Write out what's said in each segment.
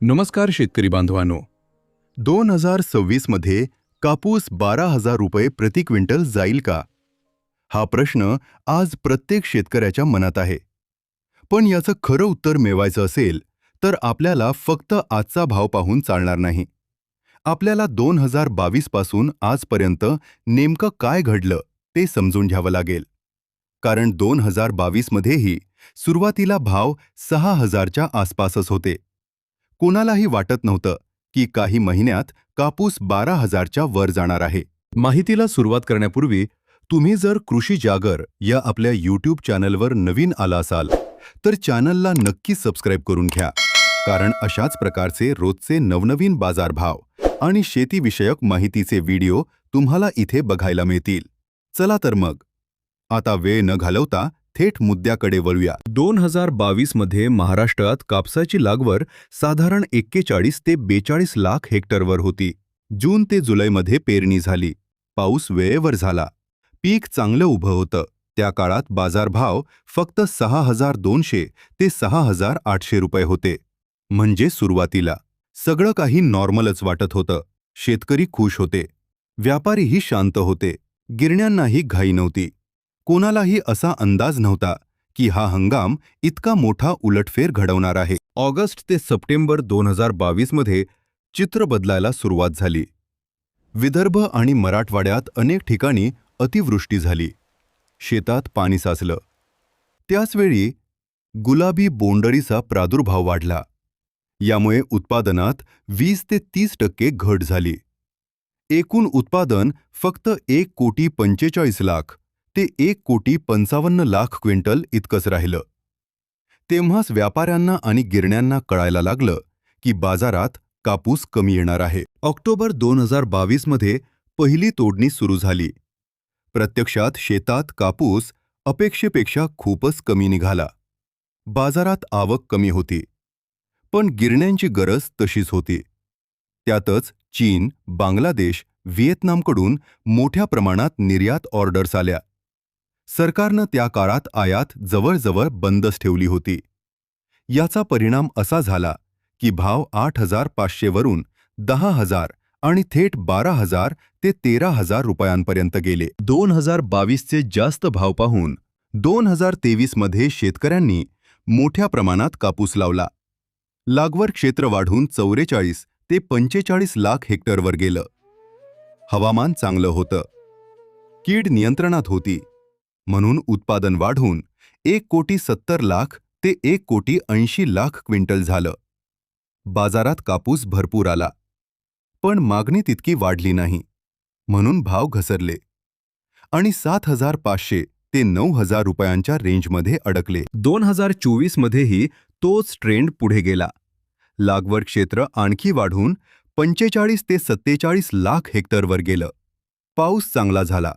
नमस्कार शेतकरी बांधवांनो. दोन हजार सव्वीसमध्ये कापूस बारा हजार रुपये प्रति क्विंटल जाईल का? हा प्रश्न आज प्रत्येक शेतकऱ्याच्या मनात आहे. पण याचं खरं उत्तर मिळवायचं असेल तर आपल्याला फक्त आजचा भाव पाहून चालणार नाही. आपल्याला दोन हजार बावीसपासून आजपर्यंत नेमकं काय घडलं ते समजून घ्यावं लागेल. कारण दोन हजार बावीसमध्येही सुरुवातीला भाव सहा हजारच्या आसपासच होते. कोणालाही वाटत नव्हतं की काही महिन्यात कापूस बारा हजारच्या वर जाणार आहे. माहितीला सुरुवात करण्यापूर्वी तुम्ही जर कृषी जागर या आपल्या यूट्यूब चॅनलवर नवीन आला असाल तर चॅनलला नक्की सबस्क्राईब करून घ्या. कारण अशाच प्रकारचे रोजचे नवनवीन बाजारभाव आणि शेतीविषयक माहितीचे व्हिडिओ तुम्हाला इथे बघायला मिळतील. चला तर मग. आता वेळ न घालवता थेट मुद्द्याकडे वळूया. दोन हजार बावीसमध्ये महाराष्ट्रात कापसाची लागवड साधारण एक्केचाळीस ते बेचाळीस लाख हेक्टरवर होती. जून ते जुलैमध्ये पेरणी झाली. पाऊस वेळेवर झाला. पीक चांगलं उभं होतं. त्या काळात बाजारभाव फक्त सहा हजार दोनशे ते सहा हजार आठशे रुपये होते. म्हणजे सुरुवातीला सगळं काही नॉर्मलच वाटत होतं. शेतकरी खुश होते. व्यापारीही शांत होते. गिरण्यांनाही घाई नव्हती. कोणालाही असा अंदाज नव्हता की हा हंगाम इतका मोठा उलटफेर घडवणार आहे. ऑगस्ट ते सप्टेंबर दोन हजार बावीसमध्ये चित्र बदलायला सुरुवात झाली. विदर्भ आणि मराठवाड्यात अनेक ठिकाणी अतिवृष्टी झाली. शेतात पाणी साचलं. त्याचवेळी गुलाबी बोंडळीचा प्रादुर्भाव वाढला. यामुळे उत्पादनात वीस ते तीस टक्के घट झाली. एकूण उत्पादन फक्त एक कोटी पंचेचाळीस लाख ते एक कोटी पंचावन्न लाख क्विंटल इतकंच राहिलं. तेव्हाच व्यापाऱ्यांना आणि गिरण्यांना कळायला लागलं की बाजारात कापूस कमी येणार आहे. ऑक्टोबर दोन हजार बावीसमध्ये पहिली तोडणी सुरू झाली. प्रत्यक्षात शेतात कापूस अपेक्षेपेक्षा खूपच कमी निघाला. बाजारात आवक कमी होती. पण गिरण्यांची गरज तशीच होती. त्यातच चीन बांगलादेश व्हिएतनामकडून मोठ्या प्रमाणात निर्यात ऑर्डर्स आल्या. सरकारनं त्या काळात आयात जवळजवळ बंदच ठेवली होती. याचा परिणाम असा झाला की भाव आठ हजार पाचशेवरून दहा हजार आणि थेट बारा हजार ते तेरा हजार रुपयांपर्यंत गेले. दोन हजार बावीसचे जास्त भाव पाहून दोन हजार तेवीसमध्ये शेतकऱ्यांनी मोठ्या प्रमाणात कापूस लावला. लागवड क्षेत्र वाढून चौवेचाळीस ते पंचेचाळीस लाख हेक्टरवर गेलं. हवामान चांगलं होतं. कीड नियंत्रणात होती. म्हणून उत्पादन वाढून एक कोटी सत्तर लाख ते एक कोटी ऐंशी लाख क्विंटल झालं. बाजारात कापूस भरपूर आला. पण मागणी तितकी वाढली नाही. म्हणून भाव घसरले. आणि सात हजार पाचशे ते नऊ हजार रुपयांच्या रेंजमध्ये अडकले. दोन हजार चोवीसमध्येही तोच ट्रेंड पुढे गेला. लागवड क्षेत्र आणखी वाढून पंचेचाळीस ते सत्तेचाळीस लाख हेक्टरवर गेलं. पाऊस चांगला झाला.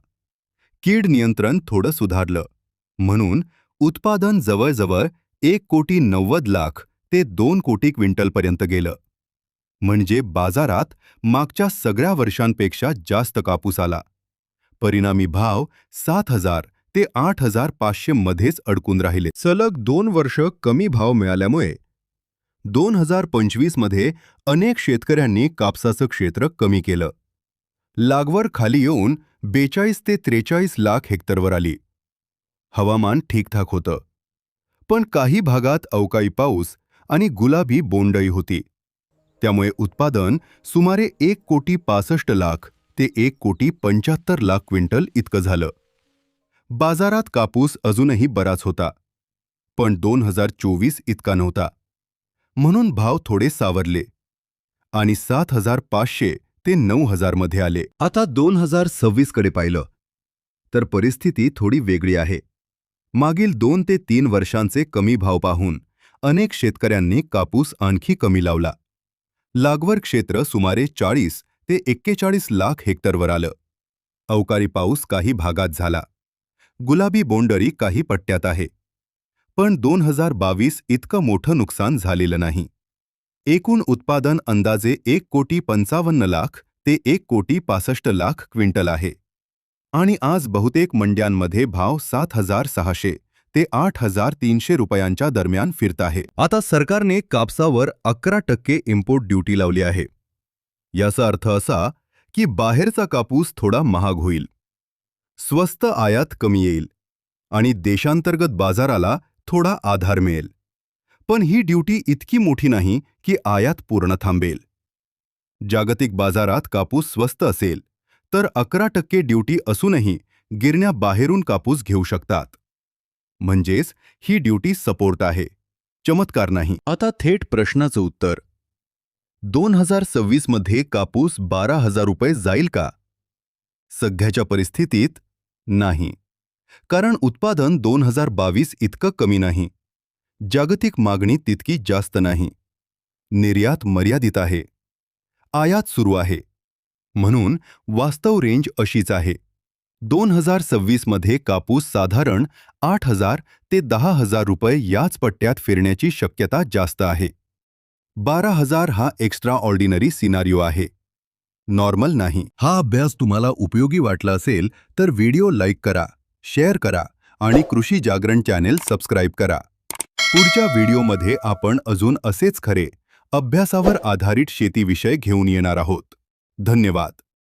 कीड नियंत्रण थोडं सुधारलं. म्हणून उत्पादन जवळजवळ एक कोटी नव्वद लाख ते दोन कोटी क्विंटलपर्यंत गेलं. म्हणजे बाजारात मागच्या सगळ्या वर्षांपेक्षा जास्त कापूस आला. परिणामी भाव सात हजार ते आठ हजार पाचशे मध्येच अडकून राहिले. सलग दोन वर्ष कमी भाव मिळाल्यामुळे दोन हजार पंचवीसमध्ये अनेक शेतकऱ्यांनी कापसाचं क्षेत्र कमी केलं. लागवड खाली येऊन बेचाळीस ते त्रेचाळीस लाख हेक्टरवर आली. हवामान ठीकठाक होतं. पण काही भागात अवकाळी पाऊस आणि गुलाबी बोंडई होती. त्यामुळे उत्पादन सुमारे एक कोटी पासष्ट लाख ते एक कोटी पंच्याहत्तर लाख क्विंटल इतकं झालं. बाजारात कापूस अजूनही बराच होता. पण दोन हजार चोवीस इतका नव्हता. म्हणून भाव थोडे सावरले. आणि सात हजार पाचशे ते नऊ हजारमध्ये आले. आता दोन हजार सव्वीसकडे पाहिलं. तर परिस्थिती थोडी वेगळी आहे. मागील दोन ते तीन वर्षांचे कमी भाव पाहून अनेक शेतकऱ्यांनी कापूस आणखी कमी लावला. लागवड क्षेत्र सुमारे चाळीस ते एक्केचाळीस लाख हेक्टरवर आलं. अवकाळी पाऊस काही भागात झाला. गुलाबी बोंडरी काही पट्ट्यात आहे. पण दोन हजार बावीस इतकं मोठं नुकसान झालेलं नाही. एकूण उत्पादन अंदाजे एक कोटी पंचावन्न लाख ते एक कोटी पासष्ट लाख क्विंटल आहे. आणि आज बहुतेक मंड्यांमध्ये भाव सात हजार सहाशे ते आठ हजार तीनशे रुपयांच्या दरम्यान फिरत आहे. आता सरकारने कापसावर अकरा टक्के इम्पोर्ट ड्युटी लावली आहे. याचा अर्थ असा की बाहेरचा कापूस थोडा महाग होईल. स्वस्त आयात कमी येईल. आणि देशांतर्गत बाजाराला थोडा आधार मिळेल. पण ही ड्युटी इतकी मोठी नाही की आयात पूर्ण थांबेल. जागतिक बाजारात कापूस स्वस्त असेल तर अकरा टक्के ड्युटी असूनही गिरण्या बाहेरून कापूस घेऊ शकतात. म्हणजेच ही ड्युटी सपोर्ट आहे. चमत्कार नाही. आता थेट प्रश्नाचं उत्तर. दोन हजार सव्वीसमध्ये कापूस बारा हजार रुपये जाईल का? सध्याच्या परिस्थितीत नाही. कारण उत्पादन दोन हजार बावीस इतकं कमी नाही. जागतिक मागणी तितकी जास्त नाही. निर्यात मर्यादित आहे. आयात सुरू आहे. म्हणून वास्तव रेंज अशीच आहे. दोन हजार सव्वीसमध्ये कापूस साधारण आठ हजार ते दहा हजार रुपये याच पट्ट्यात फिरण्याची शक्यता जास्त आहे. बारा हजार हा एक्स्ट्रा ऑर्डिनरी सिनारिओ आहे. नॉर्मल नाही. हा अभ्यास तुम्हाला उपयोगी वाटला असेल तर व्हिडिओ लाईक करा शेअर करा आणि कृषी जागरण चॅनेल सबस्क्राईब करा. पुढच्या व्हिडिओमध्ये आपण अजून असेच खरे अभ्यासावर आधारित शेतीविषय घेऊन येणार आहोत. धन्यवाद.